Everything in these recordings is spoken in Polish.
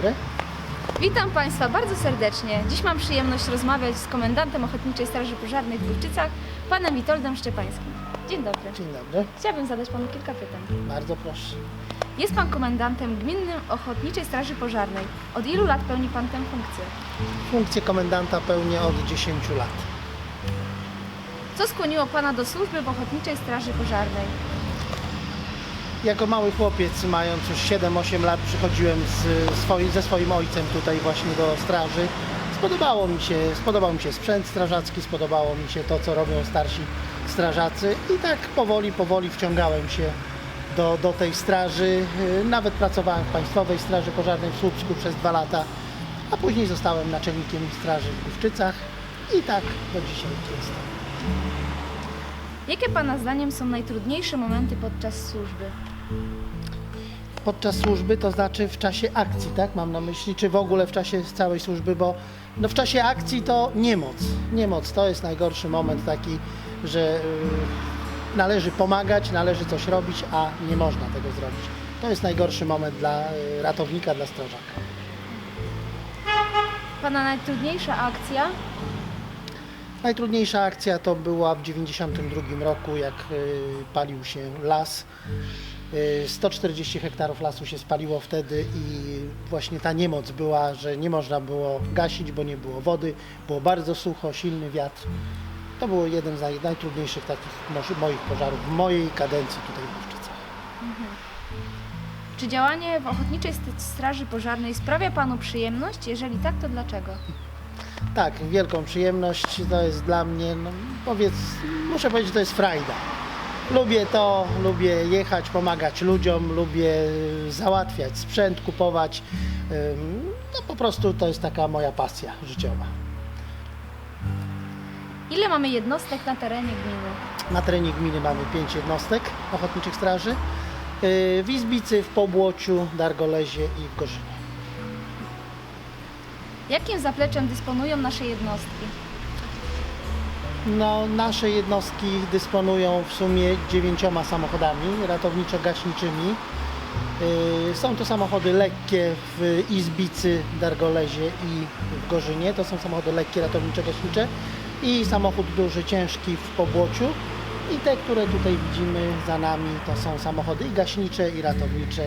Dobry. Witam Państwa bardzo serdecznie. Dziś mam przyjemność rozmawiać z komendantem Ochotniczej Straży Pożarnej w Główczycach, panem Witoldem Szczepańskim. Dzień dobry. Dzień dobry. Chciałabym zadać panu kilka pytań. Bardzo proszę. Jest pan komendantem Gminnym Ochotniczej Straży Pożarnej. Od ilu lat pełni pan tę funkcję? Funkcję komendanta pełnię od 10 lat. Co skłoniło pana do służby w Ochotniczej Straży Pożarnej? Jako mały chłopiec, mając już 7-8 lat, przychodziłem z swoi, ze swoim ojcem tutaj właśnie do straży. Spodobało mi się, spodobał mi się sprzęt strażacki, spodobało mi się to, co robią starsi strażacy i tak powoli, powoli wciągałem się do, do tej straży. Nawet pracowałem w Państwowej Straży Pożarnej w Słupsku przez dwa lata, a później zostałem naczelnikiem straży w Główczycach i tak do dzisiaj jestem. Jakie pana zdaniem są najtrudniejsze momenty podczas służby? Podczas służby, to znaczy w czasie akcji, tak? Mam na myśli, czy w ogóle w czasie całej służby, bo no w czasie akcji to niemoc. Niemoc to jest najgorszy moment taki, że yy, należy pomagać, należy coś robić, a nie można tego zrobić. To jest najgorszy moment dla yy, ratownika, dla strażaka. Pana najtrudniejsza akcja? Najtrudniejsza akcja to była w 1992 roku, jak y, palił się las. Y, 140 hektarów lasu się spaliło wtedy i właśnie ta niemoc była, że nie można było gasić, bo nie było wody, było bardzo sucho, silny wiatr. To był jeden z naj, najtrudniejszych takich moich pożarów w mojej kadencji tutaj w Główczycach. Czy działanie w Ochotniczej St- Straży Pożarnej sprawia panu przyjemność? Jeżeli tak, to dlaczego? Tak, wielką przyjemność to jest dla mnie, no, powiedz, muszę powiedzieć, że to jest frajda. Lubię to, lubię jechać, pomagać ludziom, lubię y, załatwiać sprzęt, kupować. Ym, No po prostu to jest taka moja pasja życiowa. Ile mamy jednostek na terenie gminy? Na terenie gminy mamy pięć jednostek ochotniczych straży. y, W Izbicy, w Pobłociu, Dargolezie i w Gorzynie. Jakim zapleczem dysponują nasze jednostki? No, nasze jednostki dysponują w sumie dziewięcioma samochodami ratowniczo-gaśniczymi. Yy, Są to samochody lekkie w Izbicy, Dargolezie i w Gorzynie. To są samochody lekkie ratowniczo-gaśnicze i samochód duży, ciężki w Pobłociu. I te, które tutaj widzimy za nami, to są samochody i gaśnicze, i ratownicze.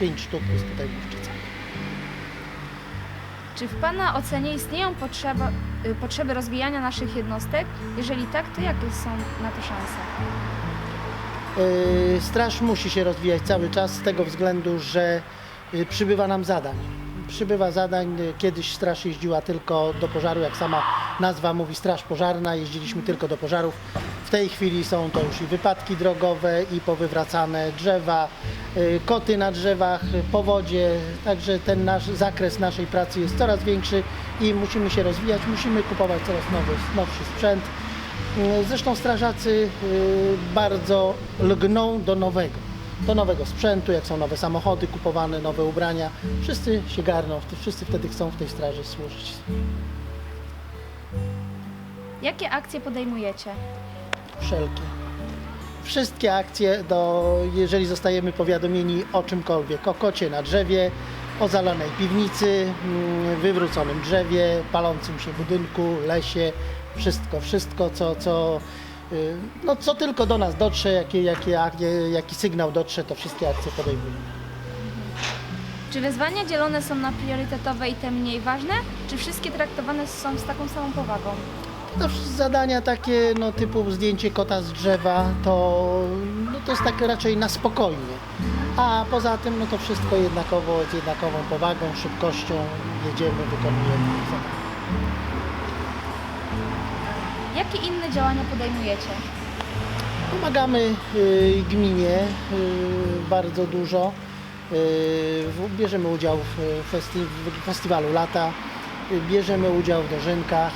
Pięć sztuk jest tutaj w Główczycach. Czy w Pana ocenie istnieją potrzeba, y, potrzeby rozwijania naszych jednostek? Jeżeli tak, to jakie są na to szanse? Yy, Straż musi się rozwijać cały czas z tego względu, że yy, przybywa nam zadań. Przybywa zadań. Yy, Kiedyś straż jeździła tylko do pożaru, jak sama nazwa mówi, straż pożarna. Jeździliśmy tylko do pożarów. W tej chwili są to już i wypadki drogowe, i powywracane drzewa, yy, koty na drzewach, powodzie. Także ten nasz zakres naszej pracy jest coraz większy i musimy się rozwijać. Musimy kupować coraz nowy, nowszy sprzęt. Zresztą strażacy y, bardzo lgną do nowego, do nowego sprzętu, jak są nowe samochody kupowane, nowe ubrania. Wszyscy się garną, wszyscy wtedy chcą w tej straży służyć. Jakie akcje podejmujecie? Wszelkie. Wszystkie akcje, do, jeżeli zostajemy powiadomieni o czymkolwiek, o kocie na drzewie, o zalanej piwnicy, mm, wywróconym drzewie, palącym się budynku, lesie, wszystko, wszystko, co, co, y, no, co tylko do nas dotrze, jaki, jaki, jaki, sygnał dotrze, to wszystkie akcje podejmujemy. Czy wyzwania dzielone są na priorytetowe i te mniej ważne? Czy wszystkie traktowane są z taką samą powagą? No, zadania takie no, typu zdjęcie kota z drzewa to, no, to jest tak raczej na spokojnie. A poza tym no, to wszystko jednakowo, z jednakową powagą, szybkością jedziemy, wykonujemy. zadania. Jakie inne działania podejmujecie? Pomagamy y, gminie y, bardzo dużo. Y, w- bierzemy udział w, festi w festiwalu lata, bierzemy udział w dożynkach.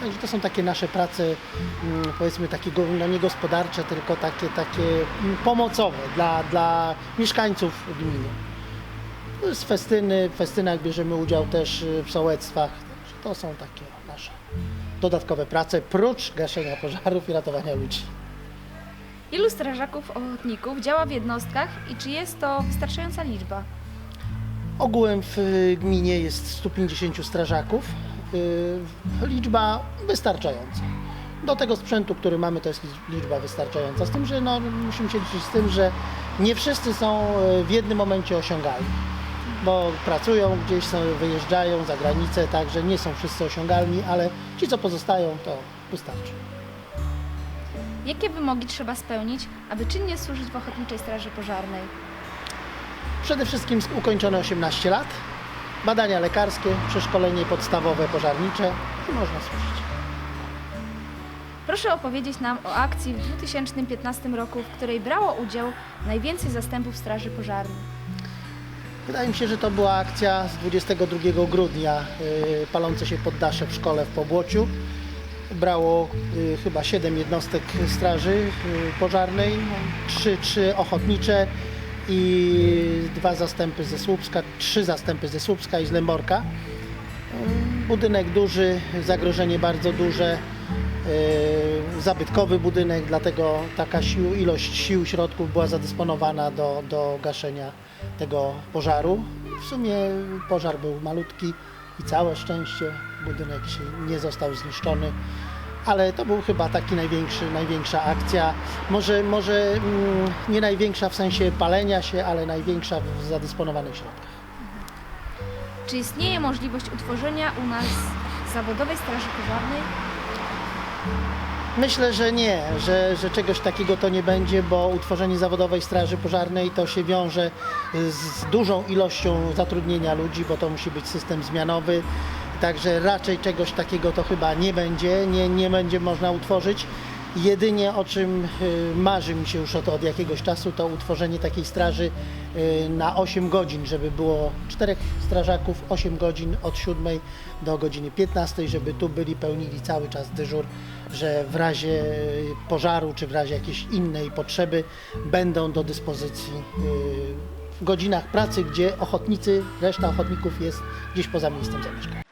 Także to są takie nasze prace, mm, powiedzmy takie no nie gospodarcze, tylko takie, takie mm, pomocowe dla, dla mieszkańców gminy. To jest festyny, w festynach bierzemy udział też y, w sołectwach. Także to są takie nasze dodatkowe prace, prócz gaszenia pożarów i ratowania ludzi. Ilu strażaków ochotników działa w jednostkach i czy jest to wystarczająca liczba? Ogółem w y, gminie jest 150 strażaków. Y, Liczba wystarczająca. Do tego sprzętu, który mamy, to jest liczba wystarczająca. Z tym, że no, musimy się liczyć z tym, że nie wszyscy są y, w jednym momencie osiągalni. Bo pracują gdzieś, są, wyjeżdżają za granicę, także nie są wszyscy osiągalni, ale ci, co pozostają, to wystarczy. Jakie wymogi trzeba spełnić, aby czynnie służyć w Ochotniczej Straży Pożarnej? Przede wszystkim ukończone 18 lat, badania lekarskie, przeszkolenie podstawowe pożarnicze i można służyć. Proszę opowiedzieć nam o akcji w 2015 roku, w której brało udział najwięcej zastępów Straży Pożarnej. Wydaje mi się, że to była akcja z 22 grudnia, y, palące się poddasze w szkole w Pobłociu. Brało y, chyba 7 jednostek straży y, pożarnej, 3, 3 ochotnicze i dwa zastępy ze Słupska, trzy zastępy ze Słupska i z Lęborka. Y, Budynek duży, zagrożenie bardzo duże, y, zabytkowy budynek, dlatego taka sił, ilość sił, środków była zadysponowana do, do gaszenia tego pożaru. W sumie pożar był malutki i całe szczęście budynek nie został zniszczony, ale to był chyba taki największy, największa akcja. Może, może mm, nie największa w sensie palenia się, ale największa w zadysponowanych środkach. Czy istnieje możliwość utworzenia u nas zawodowej Straży Pożarnej? Myślę, że nie, że, że czegoś takiego to nie będzie, bo utworzenie zawodowej straży pożarnej to się wiąże z dużą ilością zatrudnienia ludzi, bo to musi być system zmianowy. Także raczej czegoś takiego to chyba nie będzie, nie, nie będzie można utworzyć. Jedynie o czym y, marzy mi się już od, od jakiegoś czasu, to utworzenie takiej straży y, na 8 godzin, żeby było czterech strażaków, 8 godzin od 7 do godziny 15, żeby tu byli, pełnili cały czas dyżur, że w razie y, pożaru czy w razie jakiejś innej potrzeby będą do dyspozycji w godzinach pracy, gdzie ochotnicy, reszta ochotników jest gdzieś poza miejscem zamieszkania.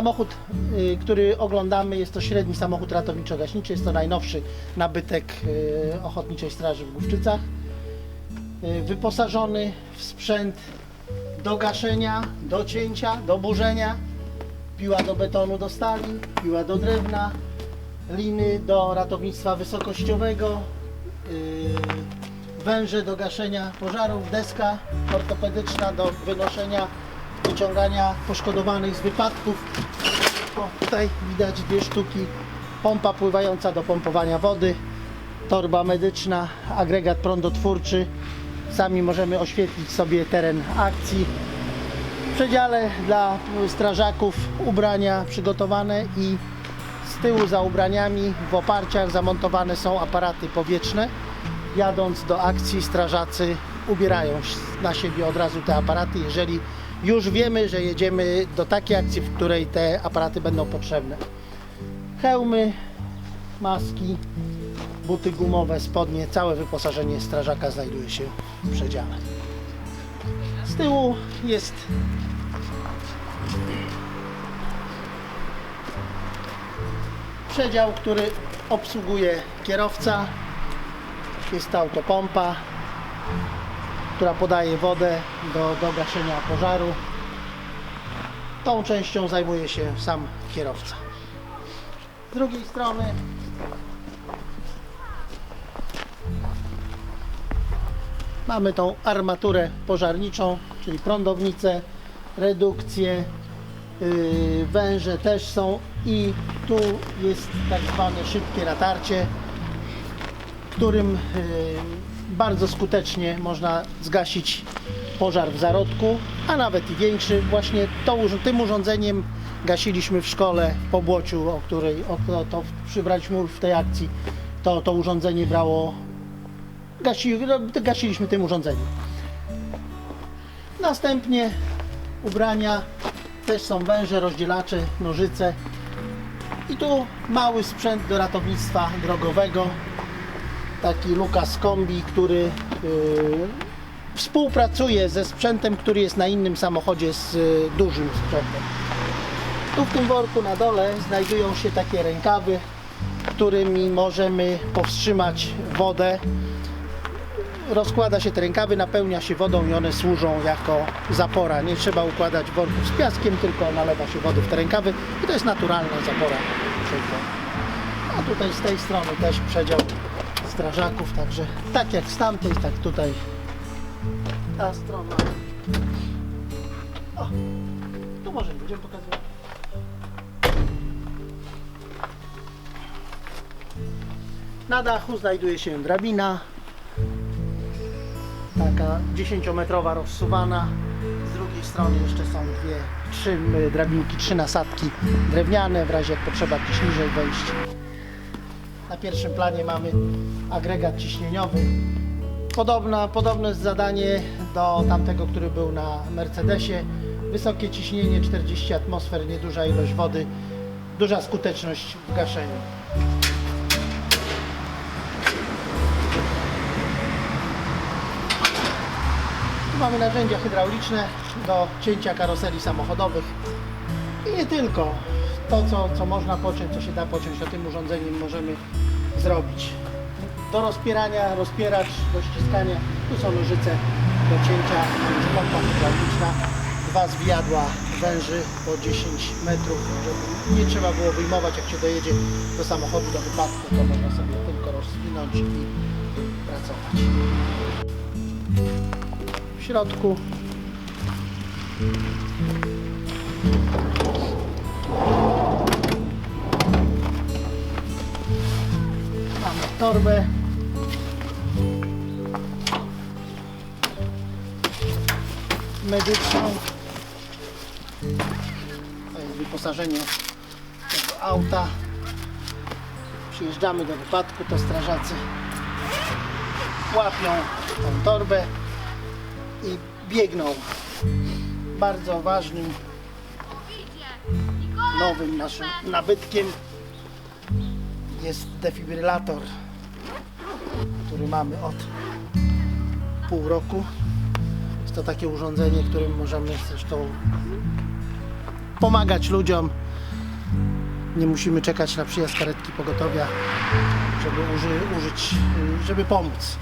Samochód, y, który oglądamy, jest to średni samochód ratowniczo-gaśniczy. Jest to najnowszy nabytek y, Ochotniczej Straży w Główczycach. Y, Wyposażony w sprzęt do gaszenia, do cięcia, do burzenia. Piła do betonu, do stali, piła do drewna, liny do ratownictwa wysokościowego, węże do gaszenia pożarów, deska ortopedyczna do wynoszenia, wyciągania poszkodowanych z wypadków. O, tutaj widać dwie sztuki, pompa pływająca do pompowania wody, torba medyczna, agregat prądotwórczy. Sami możemy oświetlić sobie teren akcji. W przedziale dla strażaków ubrania przygotowane i z tyłu za ubraniami w oparciach zamontowane są aparaty powietrzne. Jadąc do akcji strażacy ubierają na siebie od razu te aparaty, jeżeli już wiemy, że jedziemy do takiej akcji, w której te aparaty będą potrzebne. Hełmy, maski, buty gumowe, spodnie, całe wyposażenie strażaka znajduje się w przedziale. Z tyłu jest Przedział, który obsługuje kierowca. Jest to autopompa, która podaje wodę do, do gaszenia pożaru. Tą częścią zajmuje się sam kierowca. Z drugiej strony mamy tą armaturę pożarniczą, czyli prądownicę, redukcję, yy, węże też są i tu jest tak zwane szybkie natarcie, którym yy, bardzo skutecznie można zgasić pożar w zarodku, a nawet i większy. Właśnie to, tym urządzeniem gasiliśmy w szkole w Pobłociu, o której o, to, to przybraliśmy w tej akcji. To, to urządzenie brało, gasi, no, gasiliśmy tym urządzeniem. Następnie ubrania, też są węże, rozdzielacze, nożyce. I tu mały sprzęt do ratownictwa drogowego, taki Lukas Kombi, który yy, współpracuje ze sprzętem, który jest na innym samochodzie z y, dużym sprzętem. Tu w tym worku na dole znajdują się takie rękawy, którymi możemy powstrzymać wodę. Rozkłada się te rękawy, napełnia się wodą i one służą jako zapora. Nie trzeba układać worków z piaskiem, tylko nalewa się wody w te rękawy i to jest naturalna zapora. A tutaj z tej strony też przedział strażaków, także tak jak z tamtej, tak tutaj ta strona. O, tu może będziemy pokazywać. Na dachu znajduje się drabina, taka 10-metrowa rozsuwana. Z drugiej strony jeszcze są dwie, trzy y, drabinki, trzy nasadki drewniane, w razie jak potrzeba gdzieś niżej wejść. Na pierwszym planie mamy agregat ciśnieniowy. Podobna, podobne zadanie do tamtego, który był na Mercedesie. Wysokie ciśnienie 40 atmosfer, nieduża ilość wody, duża skuteczność w gaszeniu. Tu mamy narzędzia hydrauliczne do cięcia karoserii samochodowych i nie tylko. To, co, co można pociąć, co się da pociąć, to tym urządzeniem możemy zrobić. Do rozpierania, rozpieracz, do ściskania. Tu są nożyce do cięcia, pompa hydrauliczna, dwa zwijadła węży po 10 metrów, żeby nie trzeba było wyjmować, jak się dojedzie do samochodu, do wypadku, to można sobie tylko rozwinąć i pracować. W środku mamy torbę. Medyczną. To jest wyposażenie tego auta. Przyjeżdżamy do wypadku, to strażacy łapią tą torbę i biegną. Bardzo ważnym nowym naszym nabytkiem jest defibrylator, który mamy od pół roku. Jest to takie urządzenie, którym możemy zresztą pomagać ludziom. Nie musimy czekać na przyjazd karetki pogotowia, żeby uży, użyć, żeby pomóc.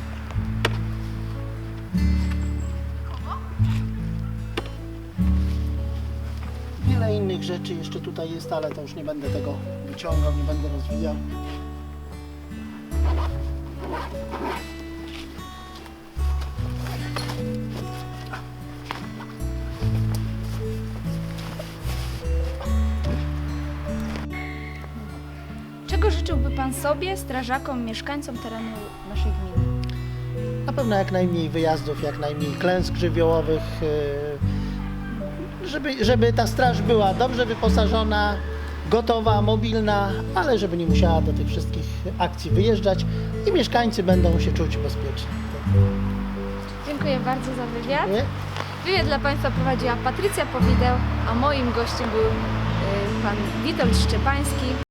Wiele innych rzeczy jeszcze tutaj jest, ale to już nie będę tego wyciągał, nie będę rozwijał. Życzyłby Pan sobie, strażakom, mieszkańcom terenu naszej gminy? Na pewno jak najmniej wyjazdów, jak najmniej klęsk żywiołowych, yy, żeby, żeby ta straż była dobrze wyposażona, gotowa, mobilna, ale żeby nie musiała do tych wszystkich akcji wyjeżdżać i mieszkańcy będą się czuć bezpiecznie. Dziękuję bardzo za wywiad. Nie? Wywiad dla Państwa prowadziła Patrycja Powideł, a moim gościem był y, Pan Witold Szczepański.